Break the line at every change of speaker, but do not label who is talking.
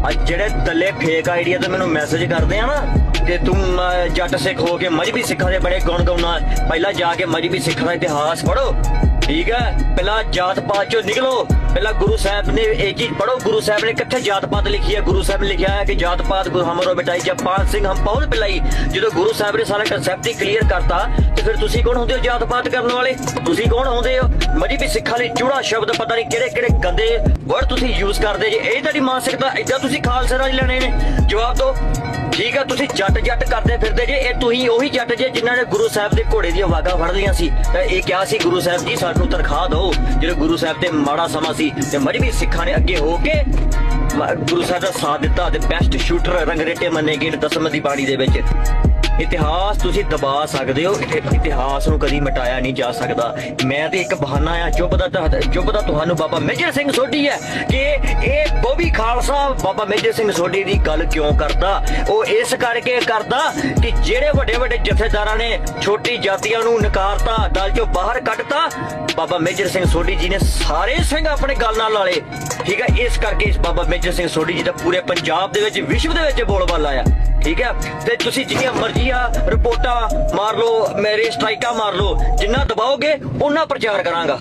ਆ ਜਿਹੜੇ ਦੱਲੇ fake idea ਤੇ ਮੈਨੂੰ ਮੈਸੇਜ ਕਰਦੇ ਆ ਨਾ ਕਿ ਤੂੰ ਜੱਟ ਸਿੱਖ ਹੋ ਕੇ ਮਜਬੀ ਸਿੱਖਾਂ ਦੇ ਬੜੇ ਗੁਣ ਗਾਉਣਾ ਪਹਿਲਾਂ ਜਾ ਕੇ ਮਜਬੀ ਸਿੱਖਾਂ ਦਾ ਇਤਿਹਾਸ ਪੜੋ ਠੀਕ ਹੈ ਪਹਿਲਾਂ ਜਾਤ ਪਾਤ ਚੋਂ ਨਿਕਲੋ। ਪਹਿਲਾਂ ਗੁਰੂ ਸਾਹਿਬ ਨੇ ਇਹ ਚੀਜ਼ ਪੜੋ ਗੁਰੂ ਸਾਹਿਬ ਨੇ ਕਿੱਥੇ ਜਾਤ ਪਾਤ ਲਿਖੀ ਹੈ ਗੁਰੂ ਸਾਹਿਬ ਨੇ ਲਿਖਿਆ ਹੈ ਕਿ ਜਾਤ ਪਾਤ ਗੁਰੂ ਹਮਰੋ ਬਿਟਾਈ ਜਪਾਲ ਸਿੰਘ ਹਮ ਬਹੁਤ ਪਿਲਾਈ। ਜਦੋਂ ਗੁਰੂ ਸਾਹਿਬ ਨੇ ਸਾਰਾ ਕਨਸੈਪਟ ਹੀ ਕਲੀਅਰ ਕਰਤਾ, ਤੇ ਫਿਰ ਤੁਸੀਂ ਕੌਣ ਹੁੰਦੇ ਹੋ ਜਾਤ ਪਾਤ ਕਰਨ ਵਾਲੇ? ਤੁਸੀਂ ਕੌਣ ਹੁੰਦੇ ਹੋ? ਮਜਬੀ ਸਿੱਖਾਂ ਲਈ ਚੂੜਾ ਸ਼ਬਦ ਪਤਾ ਨਹੀਂ ਕਿਹੜੇ ਕਿਹੜੇ ਗੰਦੇ ਵਰਡ ਤੁਸੀਂ ਯੂਜ਼ ਕਰਦੇ ਜੇ। ਇਹ ਤੁਹਾਡੀ ਮਾਨਸਿਕਤਾ, ਏਦਾਂ ਤੁਸੀਂ ਖਾਲਸਾ ਰਾਜ ਲੈਣੇ ਨੇ। ਜਵਾਬ ਦਿਓ। ਠੀਕ ਆ, ਤੁਸੀਂ ਜੱਟ ਜੱਟ ਕਰਦੇ ਫਿਰਦੇ ਜੇ, ਇਹ ਤੁਸੀਂ ਉਹੀ ਜੱਟ ਜੇ ਜਿਨ੍ਹਾਂ ਨੇ ਗੁਰੂ ਸਾਹਿਬ ਦੇ ਘੋੜੇ ਦੀਆਂ ਵਾਗਾ ਫੜ ਲਈਆਂ ਸੀ। ਤੇ ਇਹ ਕਿਹਾ ਸੀ, ਗੁਰੂ ਸਾਹਿਬ ਜੀ, ਸਾਨੂੰ ਤਨਖਾਹ ਦਿਓ। ਜਿਹੜੇ ਗੁਰੂ ਸਾਹਿਬ ਤੇ ਮਾੜਾ ਸਮਾਂ ਸੀ ਤੇ ਮਜਬੀ ਸਿੱਖਾਂ ਨੇ ਅੱਗੇ ਹੋ ਕੇ ਗੁਰੂ ਸਾਹਿਬ ਦਾ ਸਾਥ ਦਿੱਤਾ ਤੇ ਬੈਸਟ ਸ਼ੂਟਰ ਰੰਗਰੇਟੇ ਮੰਨੇ ਗਏ ਦਸਮ ਦੀ ਬਾਣੀ ਦੇ ਵਿੱਚ। ਇਤਿਹਾਸ ਤੁਸੀਂ ਦਬਾ ਸਕਦੇ ਹੋ ਇਤਿਹਾਸ ਨੂੰ ਕਦੀ ਮਿਟਾਇਆ ਨਹੀਂ ਜਾ ਸਕਦਾ। ਮੈਂ ਤੇ ਇੱਕ ਬਹਾਨਾ ਆ ਚੁੱਪ ਦਾ ਚੁੱਪ ਦਾ ਤੁਹਾਨੂੰ ਬਾਬਾ ਮੇਜਰ ਸਿੰਘ ਸੋਢੀ ਹੈ ਕਿ ਇਹ ਖਾਲਸਾ, ਬਾਬਾ ਮੇਜਰ ਸਿੰਘ ਸੋਢੀ ਦੀ ਗੱਲ ਕਿਉਂ ਕਰਦਾ? ਉਹ ਇਸ ਕਰਕੇ ਕਰਦਾ ਕਿ ਜਿਹੜੇ ਵੱਡੇ ਵੱਡੇ ਜਥੇਦਾਰਾਂ ਨੇ ਛੋਟੀ ਜਾਤੀਆਂ ਨੂੰ ਨਕਾਰਤਾ ਦਲ ਚੋਂ ਬਾਹਰ ਕੱਢਤਾ, ਬਾਬਾ ਮੇਜਰ ਸਿੰਘ ਸੋਢੀ ਜੀ ਨੇ ਸਾਰੇ ਸਿੰਘ ਆਪਣੇ ਗੱਲ ਨਾਲ ਲਾਲੇ ਠੀਕ ਹੈ, ਇਸ ਕਰਕੇ ਇਸ ਬਾਬਾ ਮੇਜਰ ਸਿੰਘ ਸੋਢੀ ਜੀ ਦਾ ਪੂਰੇ ਪੰਜਾਬ ਦੇ ਵਿੱਚ, ਵਿਸ਼ਵ ਦੇ ਵਿੱਚ ਬੋਲਬਾਲਾ ਆ ਠੀਕ ਹੈ, ਤੇ ਤੁਸੀਂ ਜਿੰਨੀਆਂ ਮਰਜ਼ੀਆਂ ਰਿਪੋਰਟਾਂ ਮਾਰ ਲਓ, ਮੇਰੇ ਸਟ੍ਰਾਈਕਾਂ ਮਾਰ ਲਓ, ਜਿੰਨਾ ਦਬਾਓਗੇ ਉਹਨਾਂ ਪ੍ਰਚਾਰ ਕਰਾਂਗਾ।